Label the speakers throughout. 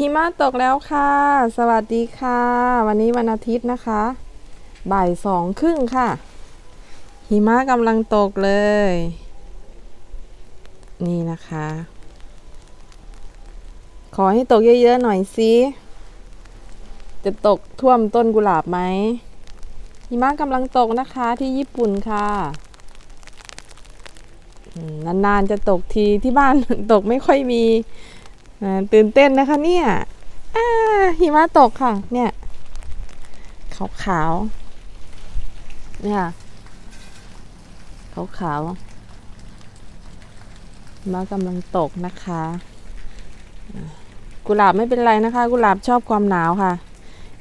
Speaker 1: หิมะตกแล้วค่ะ สวัสดีค่ะ วันนี้วันอาทิตย์นะคะ บ่ายสองครึ่งค่ะ หิมะกำลังตกเลย นี่นะคะ ขอให้ตกเยอะๆหน่อยสิจะตกท่วมต้นกุหลาบไหมหิมะกำลังตกนะคะที่ญี่ปุ่นค่ะนานๆจะตกทีที่บ้านตกไม่ค่อยมี ตื่นเต้นนะคะเนี่ยหิมะตกค่ะ เนี่ยขาวขาวๆเนี่ยขาวขาวๆหิมะกำลังตกนะคะ กุหลาบไม่เป็นไรนะคะ กุหลาบชอบความหนาวค่ะ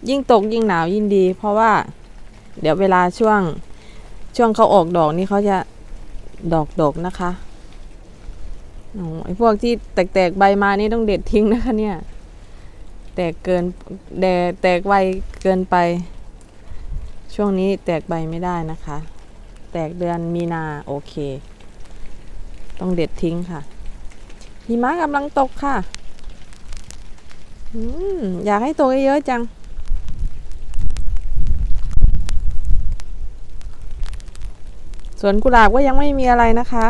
Speaker 1: ยิ่งตกยิ่งหนาวยิ่งดี เพราะว่า เดี๋ยวเวลาช่วงช่วงเขาออกดอกนี่เขาจะดอกดกนะคะ โอ้ไอพวกที่แตกๆใบมานี่ต้องเด็ดทิ้งนะคะเนี่ย แตกเกินแดแตกไวเกินไป ช่วงนี้แตกใบไม่ได้นะคะ แตกเดือนมีนาโอเค ต้องเด็ดทิ้งค่ะหิมะกำลังตกค่ะอยากให้ตกเยอะจัง สวนกุหลาบก็ยังไม่มีอะไรนะคะ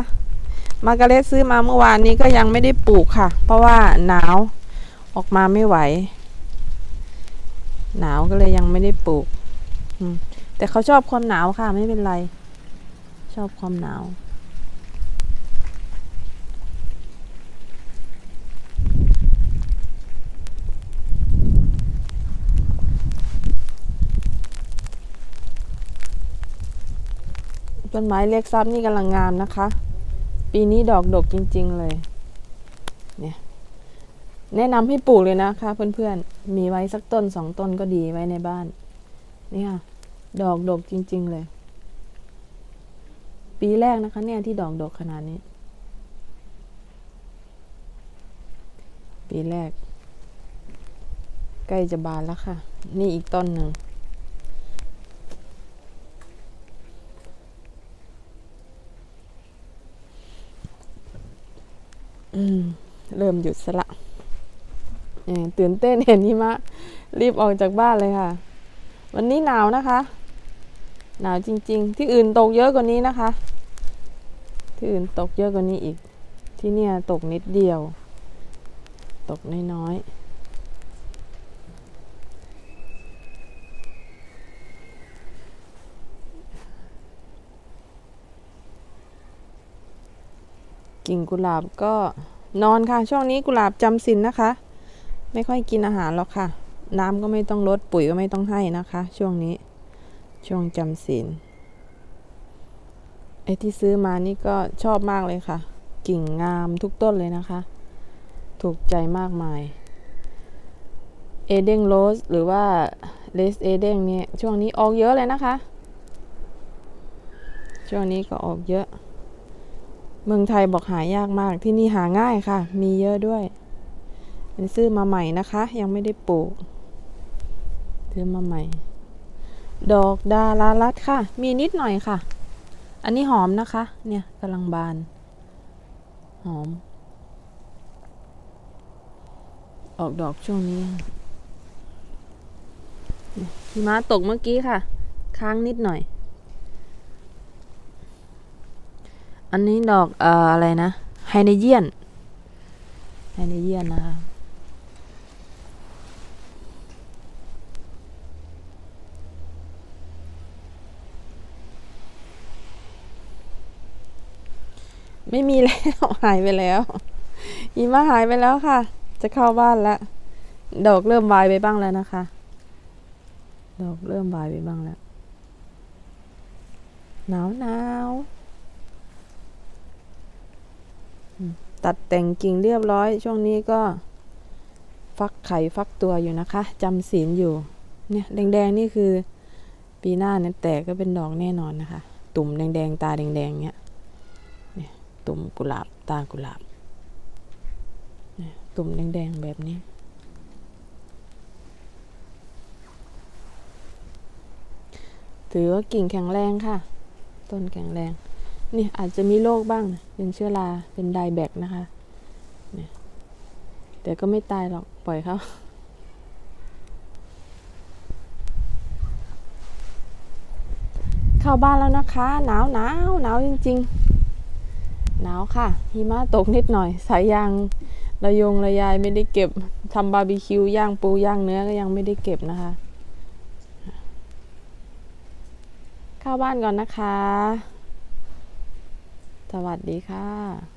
Speaker 1: มาร์การเร็ตซื้อมาเมื่อวานนี้ก็ยังไม่ได้ปลูกค่ะ เพราะว่าหนาวออกมาไม่ไหว หนาวก็เลยยังไม่ได้ปลูกแต่เขาชอบความหนาวค่ะ ไม่เป็นไร ชอบความหนาวต้นไม้เล็กซับนี่กำลังงามนะคะ ปีนี้ดอกดกจริง ๆ เลยเนี่ยแนะนำให้ปลูกเลยนะคะเพื่อนๆ มีไว้สักต้นสองต้นก็ดีไว้ในบ้าน นี่ค่ะ ดอกดกจริง ๆ เลย ปีแรกนะคะ เนี่ยที่ดอกดกขนาดนี้ ปีแรก ใกล้จะบานแล้วค่ะ นี่อีกต้นหนึ่ง อืม เริ่มหยุดสละเตื่นเต้นเห็นหิมะ รีบออกจากบ้านเลยค่ะ วันนี้หนาวนะคะ หนาวจริง ๆ ที่อื่นตกเยอะกว่านี้นะคะ ที่อื่นตกเยอะกว่านี้อีก ที่เนี่ยตกนิดเดียว ตกน้อยๆ กิ่งกุหลาบก็นอนค่ะ ช่วงนี้กุหลาบจำศีลนะคะ ไม่ค่อยกินอาหารหรอกค่ะ น้ำก็ไม่ต้องลดปุ๋ยก็ไม่ต้องให้นะคะ ช่วงนี้ช่วงจำศีลไอ้ที่ซื้อมานี่ก็ชอบมากเลยค่ะ กิ่งงามทุกต้นเลยนะคะ ถูกใจมากมายเอเดงโรสหรือว่าเลสเอเดงเนี่ยช่วงนี้ออกเยอะเลยนะคะ ช่วงนี้ก็ออกเยอะ เมืองไทยบอกหายากมากที่นี่หาง่ายค่ะ มีเยอะด้วย เป็นซื้อมาใหม่นะคะ ยังไม่ได้ปลูก ซื้อมาใหม่ ดอกดารารัตค่ะ มีนิดหน่อยค่ะ อันนี้หอมนะคะ เนี่ยกำลังบาน หอม ออกดอกช่วงนี้หิมะตกเมื่อกี้ค่ะ ค้างนิดหน่อย อันนี้ดอกเอ่ออะไรนะไฮเนเยียนไฮเนเยียนนะคะไม่มีแล้วหายไปแล้วหิมะหายไปแล้วค่ะ จะเข้าบ้านแล้วดอกเริ่มบายไปบ้างแล้วนะคะ ดอกเริ่มบายไปบ้างแล้วหนาวหนาวอืม ตัดแต่งกิ่งเรียบร้อย ช่วงนี้ก็ฟักไข่ฟักตัวอยู่นะคะจำศีลอยู่ เนี่ยแดงๆนี่คือปีหน้าเนี่ยแตกก็เป็นดอกแน่นอนนะคะ ตุ่มแดงๆ ตาแดงๆเนี่ยเนี่ยตุ่มกุหลาบตากุหลาบเนี่ยตุ่มแดงๆแบบนี้ ถือว่ากิ่งแข็งแรงค่ะ ต้นแข็งแรง นี่อาจจะมีโรคบ้าง เป็นเชื้อรา เป็นไดแบกนะคะเนี่ยแต่ก็ไม่ตายหรอก ปล่อยเขาเข้าบ้านแล้วนะคะ หนาวหนาวหนาวจริง ๆ หนาวค่ะ หิมะตกนิดหน่อย สายยางระยงระยายไม่ได้เก็บทำบาร์บีคิวย่างปูย่างเนื้อก็ยังไม่ได้เก็บนะคะ เข้าบ้านก่อนนะคะ สวัสดีค่ะ